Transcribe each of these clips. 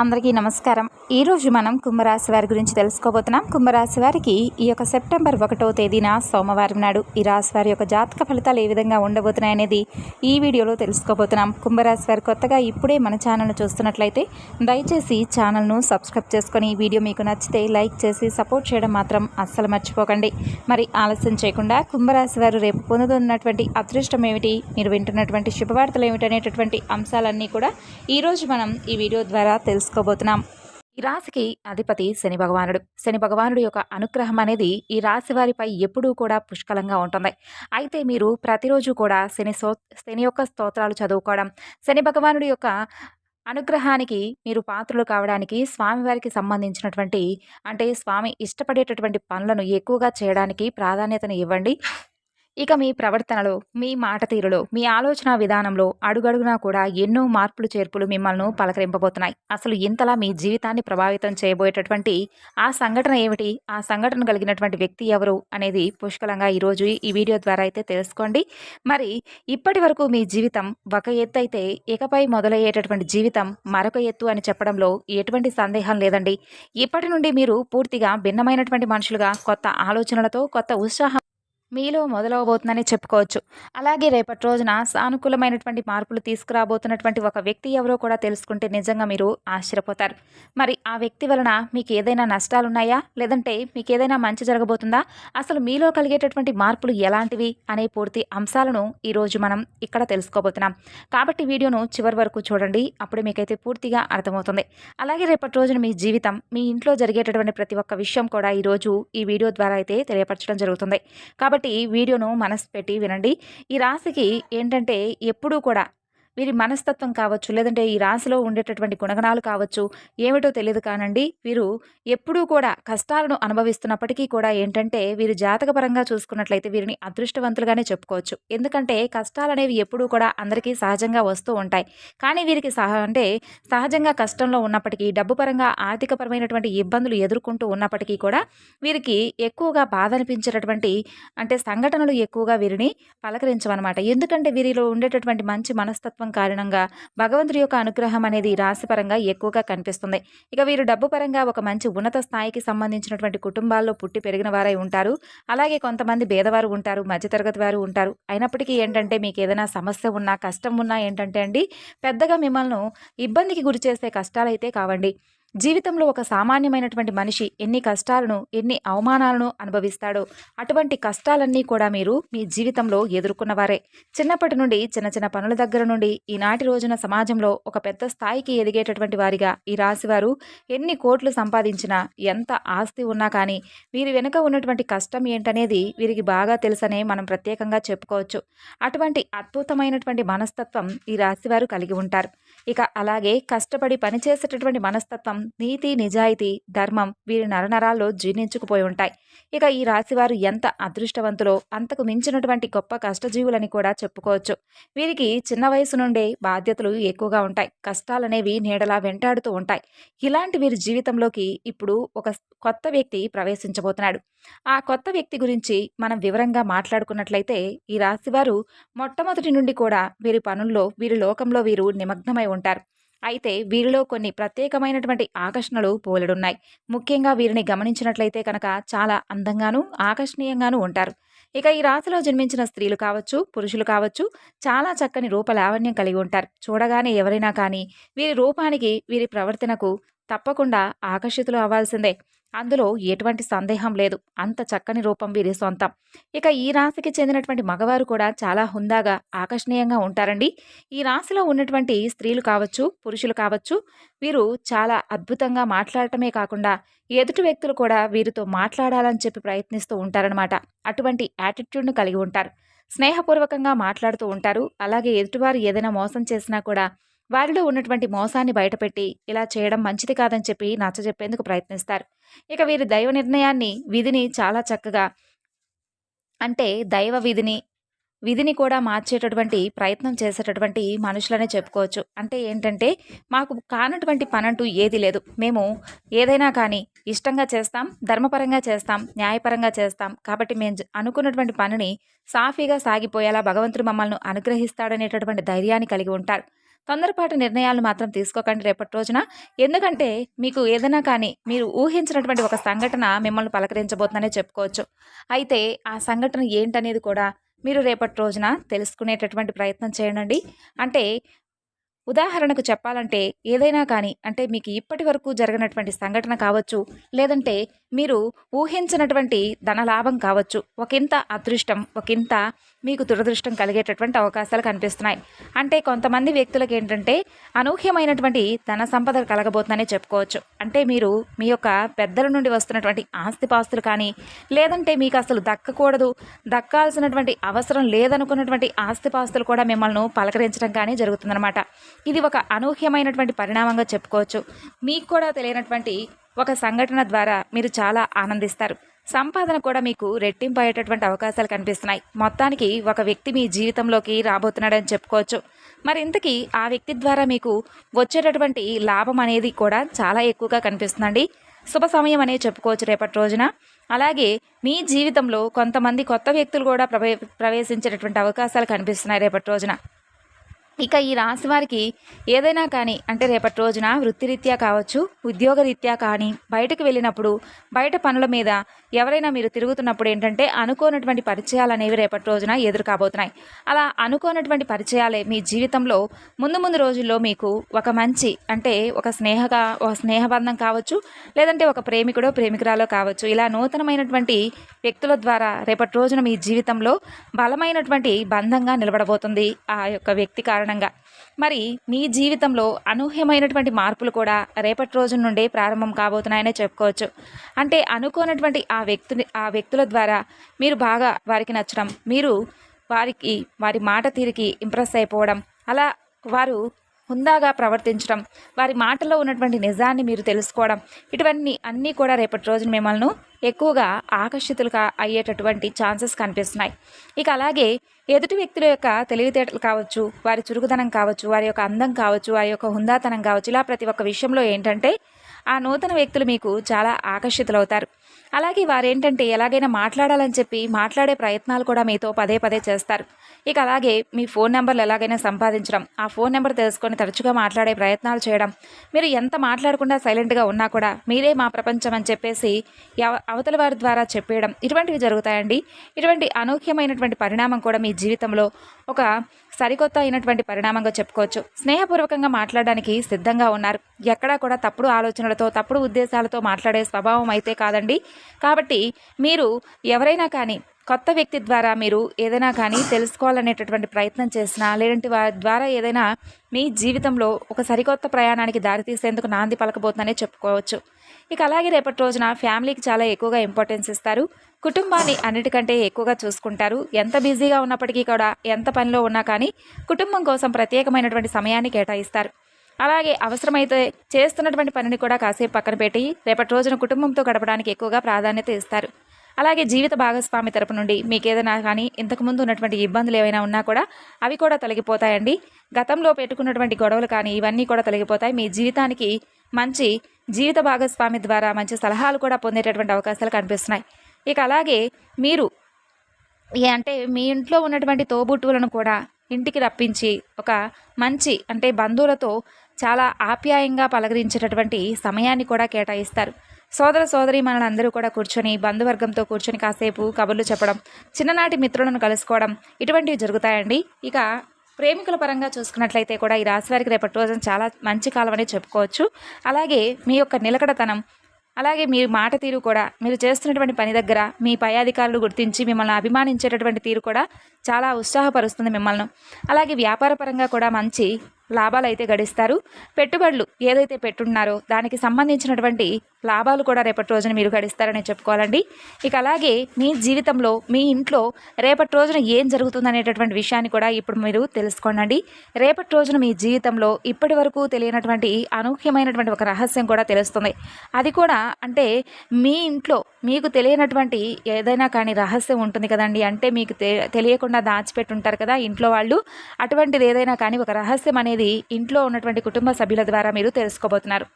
అందరికీ నమస్కారం. ఈరోజు మనం కుంభరాశి వారి గురించి తెలుసుకోబోతున్నాం. కుంభరాశి వారికి ఈ యొక్క సెప్టెంబర్ ఒకటో తేదీన సోమవారం నాడు ఈ రాశి వారి యొక్క జాతక ఫలితాలు ఏ విధంగా ఉండబోతున్నాయి అనేది ఈ వీడియోలో తెలుసుకోబోతున్నాం. కుంభరాశి వారి కొత్తగా ఇప్పుడే మన ఛానల్ను చూస్తున్నట్లయితే దయచేసి ఛానల్ను సబ్స్క్రైబ్ చేసుకొని ఈ వీడియో మీకు నచ్చితే లైక్ చేసి సపోర్ట్ చేయడం మాత్రం అస్సలు మర్చిపోకండి. మరి ఆలస్యం చేయకుండా కుంభరాశి వారు రేపు పొందుతున్నటువంటి అదృష్టం ఏమిటి మీరు వింటున్నటువంటి శుభవార్తలు ఏమిటి అనేటటువంటి అంశాలన్నీ కూడా ఈరోజు మనం ఈ వీడియో ద్వారా తెలుసు తెలుసుకోబోతున్నాం ఈ రాశికి అధిపతి శని భగవానుడు. శని భగవానుడి యొక్క అనుగ్రహం అనేది ఈ రాశి వారిపై ఎప్పుడూ కూడా పుష్కలంగా ఉంటుంది. అయితే మీరు ప్రతిరోజు కూడా శని సో శని యొక్క స్తోత్రాలు చదువుకోవడం శని భగవానుడి యొక్క అనుగ్రహానికి మీరు పాత్రలు కావడానికి స్వామివారికి సంబంధించినటువంటి అంటే స్వామి ఇష్టపడేటటువంటి పనులను ఎక్కువగా చేయడానికి ప్రాధాన్యతను ఇవ్వండి. ఇక మీ ప్రవర్తనలో మీ మాట తీరులో మీ ఆలోచన విధానంలో అడుగడుగునా కూడా ఎన్నో మార్పులు చేర్పులు మిమ్మల్ని పలకరింపబోతున్నాయి. అసలు ఇంతలా మీ జీవితాన్ని ప్రభావితం చేయబోయేటటువంటి ఆ సంఘటన ఏమిటి? ఆ సంఘటన కలిగినటువంటి వ్యక్తి ఎవరు అనేది పుష్కలంగా ఈరోజు ఈ వీడియో ద్వారా అయితే తెలుసుకోండి. మరి ఇప్పటి వరకు మీ జీవితం ఒక ఎత్తు అయితే ఇకపై మొదలయ్యేటటువంటి జీవితం మరొక ఎత్తు అని చెప్పడంలో ఎటువంటి సందేహం లేదండి. ఇప్పటి నుండి మీరు పూర్తిగా భిన్నమైనటువంటి మనుషులుగా కొత్త ఆలోచనలతో కొత్త ఉత్సాహం మీలో మొదలవబోతుందని చెప్పుకోవచ్చు. అలాగే రేపటి రోజున సానుకూలమైనటువంటి మార్పులు తీసుకురాబోతున్నటువంటి ఒక వ్యక్తి ఎవరో కూడా తెలుసుకుంటే నిజంగా మీరు ఆశ్చర్యపోతారు. మరి ఆ వ్యక్తి వలన మీకు ఏదైనా నష్టాలున్నాయా? లేదంటే మీకు ఏదైనా మంచి జరగబోతుందా? అసలు మీలో కలిగేటటువంటి మార్పులు ఎలాంటివి అనే పూర్తి అంశాలను ఈరోజు మనం ఇక్కడ తెలుసుకోబోతున్నాం. కాబట్టి వీడియోను చివరి వరకు చూడండి. అప్పుడు మీకైతే పూర్తిగా అర్థమవుతుంది. అలాగే రేపటి రోజున మీ జీవితం మీ ఇంట్లో జరిగేటటువంటి ప్రతి ఒక్క విషయం కూడా ఈరోజు ఈ వీడియో ద్వారా అయితే తెలియపరచడం జరుగుతుంది. కాబట్టి కాబట్టి వీడియోను మనసు పెట్టి వినండి. ఈ రాశికి ఏంటంటే ఎప్పుడూ కూడా వీరి మనస్తత్వం కావచ్చు లేదంటే ఈ రాశిలో ఉండేటటువంటి గుణగణాలు కావచ్చు ఏమిటో తెలియదు కానండి. వీరు ఎప్పుడూ కూడా కష్టాలను అనుభవిస్తున్నప్పటికీ కూడా ఏంటంటే వీరు జాతకపరంగా చూసుకున్నట్లయితే వీరిని అదృష్టవంతులుగానే చెప్పుకోవచ్చు. ఎందుకంటే కష్టాలు అనేవి ఎప్పుడూ కూడా అందరికీ సహజంగా వస్తూ ఉంటాయి. కానీ వీరికి సహ అంటే సహజంగా కష్టంలో ఉన్నప్పటికీ డబ్బు పరంగా ఆర్థికపరమైనటువంటి ఇబ్బందులు ఎదుర్కొంటూ ఉన్నప్పటికీ కూడా వీరికి ఎక్కువగా బాధ అనిపించేటటువంటి అంటే సంఘటనలు ఎక్కువగా వీరిని పలకరించవన్నమాట. ఎందుకంటే వీరిలో ఉండేటటువంటి మంచి మనస్తత్వం ప్రభావం కారణంగా భగవంతుడి యొక్క అనుగ్రహం అనేది రాశిపరంగా ఎక్కువగా కనిపిస్తుంది. ఇక వీరు డబ్బు పరంగా ఒక మంచి ఉన్నత స్థాయికి సంబంధించినటువంటి కుటుంబాల్లో పుట్టి పెరిగిన వారై ఉంటారు. అలాగే కొంతమంది భేదవారు ఉంటారు మధ్యతరగతి వారు ఉంటారు. అయినప్పటికీ ఏంటంటే మీకు ఏదైనా సమస్య ఉన్నా కష్టం ఉన్నా ఏంటంటే అండి పెద్దగా మిమ్మల్ని ఇబ్బందికి గురి చేసే కష్టాలైతే కావండి. జీవితంలో ఒక సామాన్యమైనటువంటి మనిషి ఎన్ని కష్టాలను ఎన్ని అవమానాలను అనుభవిస్తాడో అటువంటి కష్టాలన్నీ కూడా మీరు మీ జీవితంలో ఎదుర్కొన్నవారే. చిన్నప్పటి నుండి చిన్న చిన్న పనుల దగ్గర నుండి ఈనాటి రోజున సమాజంలో ఒక పెద్ద స్థాయికి ఎదిగేటటువంటి వారిగా ఈ రాశివారు ఎన్ని కోట్లు సంపాదించినా ఎంత ఆస్తి ఉన్నా కానీ వీరి వెనుక ఉన్నటువంటి కష్టం ఏంటనేది వీరికి బాగా తెలుసనే మనం ప్రత్యేకంగా చెప్పుకోవచ్చు. అటువంటి అద్భుతమైనటువంటి మనస్తత్వం ఈ రాశివారు కలిగి ఉంటారు. ఇక అలాగే కష్టపడి పనిచేసేటటువంటి మనస్తత్వం నీతి నిజాయితీ ధర్మం వీరి నరనరాల్లో జీర్ణించుకుపోయి ఉంటాయి. ఇక ఈ రాశివారు ఎంత అదృష్టవంతులో అంతకు మించినటువంటి గొప్ప కష్టజీవులని కూడా చెప్పుకోవచ్చు. వీరికి చిన్న వయసు నుండే బాధ్యతలు ఎక్కువగా ఉంటాయి. కష్టాలనేవి నీడలా వెంటాడుతూ ఉంటాయి. ఇలాంటి వీరి జీవితంలోకి ఇప్పుడు ఒక కొత్త వ్యక్తి ప్రవేశించబోతున్నాడు. ఆ కొత్త వ్యక్తి గురించి మనం వివరంగా మాట్లాడుకున్నట్లయితే ఈ రాశివారు మొట్టమొదటి నుండి కూడా వీరి పనుల్లో వీరి లోకంలో వీరు నిమగ్నమై ఉంటారు. అయితే వీరిలో కొన్ని ప్రత్యేకమైనటువంటి ఆకర్షణలు పోలెడున్నాయి. ముఖ్యంగా వీరిని గమనించినట్లయితే కనుక చాలా అందంగాను ఆకర్షణీయంగాను ఉంటారు. ఇక ఈ రాశిలో జన్మించిన స్త్రీలు కావచ్చు పురుషులు కావచ్చు చాలా చక్కని రూపలావణ్యం కలిగి ఉంటారు. చూడగానే ఎవరైనా కానీ వీరి రూపానికి వీరి ప్రవర్తనకు తప్పకుండా ఆకర్షితులు అవ్వాల్సిందే. అందులో ఎటువంటి సందేహం లేదు. అంత చక్కని రూపం వీరి సొంతం. ఇక ఈ రాశికి చెందినటువంటి మగవారు కూడా చాలా హుందాగా ఆకర్షణీయంగా ఉంటారండి. ఈ రాశిలో ఉన్నటువంటి స్త్రీలు కావచ్చు పురుషులు కావచ్చు వీరు చాలా అద్భుతంగా మాట్లాడటమే కాకుండా ఎదుటి వ్యక్తులు కూడా వీరితో మాట్లాడాలని చెప్పి ప్రయత్నిస్తూ ఉంటారనమాట అటువంటి యాటిట్యూడ్ను కలిగి ఉంటారు. స్నేహపూర్వకంగా మాట్లాడుతూ ఉంటారు. అలాగే ఎదుటివారు ఏదైనా మోసం చేసినా కూడా వారిలో ఉన్నటువంటి మోసాన్ని బయటపెట్టి ఇలా చేయడం మంచిది కాదని చెప్పి నచ్చజెప్పేందుకు ప్రయత్నిస్తారు. ఇక వీరి దైవ నిర్ణయాన్ని విధిని చాలా చక్కగా అంటే దైవ విధిని విధిని కూడా మార్చేటటువంటి ప్రయత్నం చేసేటటువంటి మనుషులనే చెప్పుకోవచ్చు. అంటే ఏంటంటే మాకు కానటువంటి పనంటూ ఏది లేదు. మేము ఏదైనా కానీ ఇష్టంగా చేస్తాం ధర్మపరంగా చేస్తాం న్యాయపరంగా చేస్తాం. కాబట్టి మేము అనుకున్నటువంటి పనిని సాఫీగా సాగిపోయేలా భగవంతుడు మమ్మల్ని అనుగ్రహిస్తాడనేటటువంటి ధైర్యాన్ని కలిగి ఉంటారు. తొందరపాటు నిర్ణయాలు మాత్రం తీసుకోకండి రేపటి రోజున. ఎందుకంటే మీకు ఏదైనా కానీ మీరు ఊహించినటువంటి ఒక సంఘటన మిమ్మల్ని పలకరించబోతుందనే చెప్పుకోవచ్చు. అయితే ఆ సంఘటన ఏంటనేది కూడా మీరు రేపటి రోజున తెలుసుకునేటటువంటి ప్రయత్నం చేయండి. అంటే ఉదాహరణకు చెప్పాలంటే ఏదైనా కానీ అంటే మీకు ఇప్పటి వరకు జరగనటువంటి సంఘటన కావచ్చు లేదంటే మీరు ఊహించినటువంటి ధనలాభం కావచ్చు. ఒకంత అదృష్టం ఒకంత మీకు దురదృష్టం కలిగేటటువంటి అవకాశాలు కనిపిస్తున్నాయి. అంటే కొంతమంది వ్యక్తులకు ఏంటంటే అనూహ్యమైనటువంటి ధన సంపద కలగబోతుందని చెప్పుకోవచ్చు. అంటే మీరు మీ యొక్క పెద్దల నుండి వస్తున్నటువంటి ఆస్తిపాస్తులు కానీ లేదంటే మీకు అసలు దక్కకూడదు దక్కాల్సినటువంటి అవసరం లేదనుకున్నటువంటి ఆస్తిపాస్తులు కూడా మిమ్మల్ని పలకరించడం కానీ జరుగుతుందన్నమాట. ఇది ఒక అనూహ్యమైనటువంటి పరిణామంగా చెప్పుకోవచ్చు. మీకు కూడా తెలియనటువంటి ఒక సంఘటన ద్వారా మీరు చాలా ఆనందిస్తారు. సంపాదన కూడా మీకు రెట్టింపు అయ్యేటటువంటి అవకాశాలు కనిపిస్తున్నాయి. మొత్తానికి ఒక వ్యక్తి మీ జీవితంలోకి రాబోతున్నాడని చెప్పుకోవచ్చు. మరి ఇంతకీ ఆ వ్యక్తి ద్వారా మీకు వచ్చేటటువంటి లాభం అనేది కూడా చాలా ఎక్కువగా కనిపిస్తుందండి. శుభ సమయం అనే చెప్పుకోవచ్చు రేపటి రోజున. అలాగే మీ జీవితంలో కొంతమంది కొత్త వ్యక్తులు కూడా ప్రవే ప్రవేశించేటటువంటి అవకాశాలు కనిపిస్తున్నాయి రేపటి రోజున. ఇక ఈ రాశి వారికి ఏదైనా కానీ అంటే రేపటి రోజున వృత్తిరీత్యా కావచ్చు ఉద్యోగరీత్యా కానీ బయటకు వెళ్ళినప్పుడు బయట పనుల మీద ఎవరైనా మీరు తిరుగుతున్నప్పుడు ఏంటంటే అనుకోనటువంటి పరిచయాలు అనేవి రేపటి రోజున ఎదురు కాబోతున్నాయి. అలా అనుకోనటువంటి పరిచయాలే మీ జీవితంలో ముందు ముందు రోజుల్లో మీకు ఒక మంచి అంటే ఒక స్నేహగా ఒక స్నేహబంధం కావచ్చు లేదంటే ఒక ప్రేమికుడో ప్రేమికురాలో కావచ్చు ఇలా నూతనమైనటువంటి వ్యక్తుల ద్వారా రేపటి రోజున మీ జీవితంలో బలమైనటువంటి బంధంగా నిలబడబోతుంది ఆ యొక్క వ్యక్తి కారణం కారణంగా. మరి మీ జీవితంలో అనూహ్యమైనటువంటి మార్పులు కూడా రేపటి రోజు నుండే ప్రారంభం కాబోతున్నాయనే చెప్పుకోవచ్చు. అంటే అనుకోనటువంటి ఆ వ్యక్తిని ఆ వ్యక్తుల ద్వారా మీరు బాగా వారికి నచ్చడం మీరు వారికి వారి మాట తీరికి ఇంప్రెస్ అయిపోవడం అలా వారు హుందాగా ప్రవర్తించడం వారి మాటల్లో ఉన్నటువంటి నిజాన్ని మీరు తెలుసుకోవడం ఇటువన్నీ అన్నీ కూడా రేపటి రోజున మిమ్మల్ని ఎక్కువగా ఆకర్షితులుగా అయ్యేటటువంటి ఛాన్సెస్ కనిపిస్తున్నాయి. ఇక అలాగే ఎదుటి వ్యక్తుల యొక్క తెలివితేటలు కావచ్చు వారి చురుకుదనం కావచ్చు వారి యొక్క అందం కావచ్చు వారి యొక్క హుందాతనం కావచ్చు ఇలా ప్రతి ఒక్క విషయంలో ఏంటంటే ఆ నూతన వ్యక్తులు మీకు చాలా ఆకర్షితులవుతారు. అలాగే వారేంటంటే ఎలాగైనా మాట్లాడాలని చెప్పి మాట్లాడే ప్రయత్నాలు కూడా మీతో పదే పదే చేస్తారు. ఇక అలాగే మీ ఫోన్ నెంబర్లు ఎలాగైనా సంపాదించడం ఆ ఫోన్ నెంబర్ తెలుసుకొని తరచుగా మాట్లాడే ప్రయత్నాలు చేయడం మీరు ఎంత మాట్లాడకుండా సైలెంట్గా ఉన్నా కూడా మీరే మా ప్రపంచం అని చెప్పేసి అవతల వారి ద్వారా చెప్పేయడం ఇటువంటివి జరుగుతాయండి. ఇటువంటి అనూహ్యమైనటువంటి పరిణామం కూడా మీ జీవితంలో ఒక సరికొత్త అయినటువంటి పరిణామంగా చెప్పుకోవచ్చు. స్నేహపూర్వకంగా మాట్లాడడానికి సిద్ధంగా ఉన్నారు. ఎక్కడా కూడా తప్పుడు ఆలోచనలతో తప్పుడు ఉద్దేశాలతో మాట్లాడే స్వభావం అయితే కాదండి. కాబట్టి మీరు ఎవరైనా కానీ కొత్త వ్యక్తి ద్వారా మీరు ఏదైనా కానీ తెలుసుకోవాలనేటటువంటి ప్రయత్నం చేసినా లేదంటే వారి ద్వారా ఏదైనా మీ జీవితంలో ఒక సరికొత్త ప్రయాణానికి దారితీసేందుకు నాంది పలకబోతుందనే చెప్పుకోవచ్చు. ఇక అలాగే రేపటి రోజున ఫ్యామిలీకి చాలా ఎక్కువగా ఇంపార్టెన్స్ ఇస్తారు. కుటుంబాన్ని అన్నిటికంటే ఎక్కువగా చూసుకుంటారు. ఎంత బిజీగా ఉన్నప్పటికీ కూడా ఎంత పనిలో ఉన్నా కానీ కుటుంబం కోసం ప్రత్యేకమైనటువంటి సమయాన్ని కేటాయిస్తారు. అలాగే అవసరమైతే చేస్తున్నటువంటి పనిని కూడా కాసేపు పక్కన పెట్టి రేపటి రోజున కుటుంబంతో గడపడానికి ఎక్కువగా ప్రాధాన్యత ఇస్తారు. అలాగే జీవిత భాగస్వామి తరపు నుండి మీకు ఏదైనా కానీ ఇంతకుముందు ఉన్నటువంటి ఇబ్బందులు ఏవైనా ఉన్నా కూడా అవి కూడా తొలగిపోతాయండి. గతంలో పెట్టుకున్నటువంటి గొడవలు కానీ ఇవన్నీ కూడా తొలగిపోతాయి. మీ జీవితానికి మంచి జీవిత భాగస్వామి ద్వారా మంచి సలహాలు కూడా పొందేటటువంటి అవకాశాలు కనిపిస్తున్నాయి. ఇక అలాగే మీరు అంటే మీ ఇంట్లో ఉన్నటువంటి తోబుట్టువులను కూడా ఇంటికి రప్పించి ఒక మంచి అంటే బంధువులతో చాలా ఆప్యాయంగా పలకరించేటటువంటి సమయాన్ని కూడా కేటాయిస్తారు. సోదర సోదరి మనలందరూ కూడా కూర్చొని బంధువర్గంతో కూర్చొని కాసేపు కబుర్లు చెప్పడం చిన్ననాటి మిత్రులను కలుసుకోవడం ఇటువంటివి జరుగుతాయండి. ఇక ప్రేమికుల పరంగా చూసుకున్నట్లయితే కూడా ఈ రాశి వారికి రేపటి రోజున చాలా మంచి కాలం అని చెప్పుకోవచ్చు. అలాగే మీ యొక్క నిలకడతనం అలాగే మీ మాట తీరు కూడా మీరు చేస్తున్నటువంటి పని దగ్గర మీ పై అధికారులు గుర్తించి మిమ్మల్ని అభిమానించేటటువంటి తీరు కూడా చాలా ఉత్సాహపరుస్తుంది మిమ్మల్ని. అలాగే వ్యాపారపరంగా కూడా మంచి లాభాలు అయితే గడిస్తారు. పెట్టుబడులు ఏదైతే పెట్టున్నారో దానికి సంబంధించినటువంటి లాభాలు కూడా రేపటి రోజున మీరు గడిస్తారని చెప్పుకోవాలండి. ఇక అలాగే మీ జీవితంలో మీ ఇంట్లో రేపటి రోజున ఏం జరుగుతుందనేటటువంటి విషయాన్ని కూడా ఇప్పుడు మీరు తెలుసుకోండి రేపటి రోజున మీ జీవితంలో ఇప్పటి వరకు తెలియనటువంటి అనూహ్యమైనటువంటి ఒక రహస్యం కూడా తెలుస్తుంది. అది కూడా అంటే మీ ఇంట్లో మీకు తెలియనటువంటి ఏదైనా కానీ రహస్యం ఉంటుంది కదండి. అంటే మీకు తెలియకుండా దాచిపెట్టుంటారు కదా ఇంట్లో వాళ్ళు. అటువంటిది ఏదైనా కానీ ఒక రహస్యం అనేది ఇంట్లో ఉన్నటువంటి కుటుంబ సభ్యుల ద్వారా మీరు తెలుసుకోబోతున్నారు.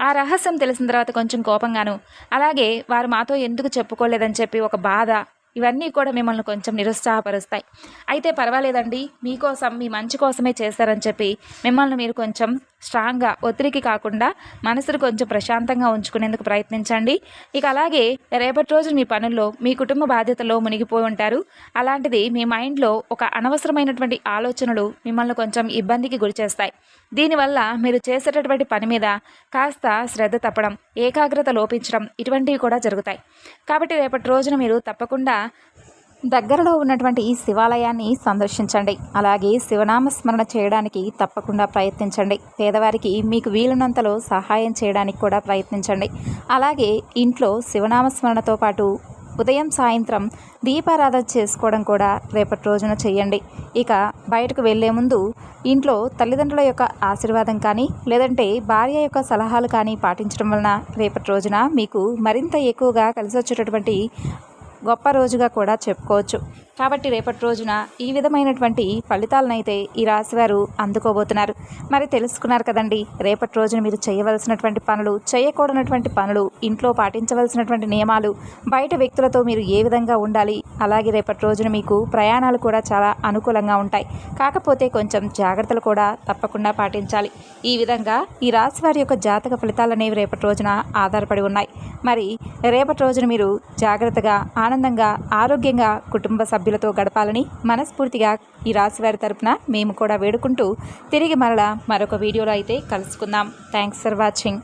ఆ రహస్యం తెలిసిన తర్వాత కొంచెం కోపంగాను అలాగే వారు మాతో ఎందుకు చెప్పుకోలేదని చెప్పి ఒక బాధ ఇవన్నీ కూడా మిమ్మల్ని కొంచెం నిరుత్సాహపరుస్తాయి. అయితే పర్వాలేదండి మీకోసం మీ మంచి కోసమే చేస్తారని చెప్పి మిమ్మల్ని మీరు కొంచెం స్ట్రాంగ్గా ఒత్తిడికి కాకుండా మనసును కొంచెం ప్రశాంతంగా ఉంచుకునేందుకు ప్రయత్నించండి. ఇక అలాగే రేపటి రోజు మీ పనుల్లో మీ కుటుంబ బాధ్యతలో మునిగిపోయి ఉంటారు. అలాంటిది మీ మైండ్లో ఒక అనవసరమైనటువంటి ఆలోచనలు మిమ్మల్ని కొంచెం ఇబ్బందికి గురి చేస్తాయి దీనివల్ల మీరు చేసేటటువంటి పని మీద కాస్త శ్రద్ధ తప్పడం ఏకాగ్రత లోపించడం ఇటువంటివి కూడా జరుగుతాయి. కాబట్టి రేపటి రోజున మీరు తప్పకుండా దగ్గరలో ఉన్నటువంటి ఈ శివాలయాన్ని సందర్శించండి. అలాగే శివనామ స్మరణ చేయడానికి తప్పకుండా ప్రయత్నించండి. పేదవారికి మీకు వీలున్నంతలో సహాయం చేయడానికి కూడా ప్రయత్నించండి. అలాగే ఇంట్లో శివనామ స్మరణతో పాటు ఉదయం సాయంత్రం దీపారాధన చేసుకోవడం కూడా రేపటి రోజున చేయండి ఇక బయటకు వెళ్ళే ముందు ఇంట్లో తల్లిదండ్రుల యొక్క ఆశీర్వాదం కానీ లేదంటే భార్య యొక్క సలహాలు కానీ పాటించడం వలన రేపటి రోజున మీకు మరింత ఎక్కువగా కలిసి వచ్చేటటువంటి గొప్ప రోజుగా కూడా చెప్పుకోవచ్చు. కాబట్టి రేపటి రోజున ఈ విధమైనటువంటి ఫలితాలనైతే ఈ రాశివారు అందుకోబోతున్నారు. మరి తెలుసుకున్నారు కదండి రేపటి రోజున మీరు చేయవలసినటువంటి పనులు చేయకూడనటువంటి పనులు ఇంట్లో పాటించవలసినటువంటి నియమాలు బయట వ్యక్తులతో మీరు ఏ విధంగా ఉండాలి అలాగే రేపటి రోజున మీకు ప్రయాణాలు కూడా చాలా అనుకూలంగా ఉంటాయి. కాకపోతే కొంచెం జాగ్రత్తలు కూడా తప్పకుండా పాటించాలి. ఈ విధంగా ఈ రాశి వారి యొక్క జాతక ఫలితాలనేవి రేపటి రోజున ఆధారపడి ఉన్నాయి. మరి రేపటి రోజున మీరు జాగ్రత్తగా ఆనందంగా ఆరోగ్యంగా కుటుంబ సభ్యులతో గడపాలని మనస్ఫూర్తిగా ఈ రాశివారి తరపున మేము కూడా వేడుకుంటూ తిరిగి మరలా మరొక వీడియోలో అయితే కలుసుకుందాం. Thanks for watching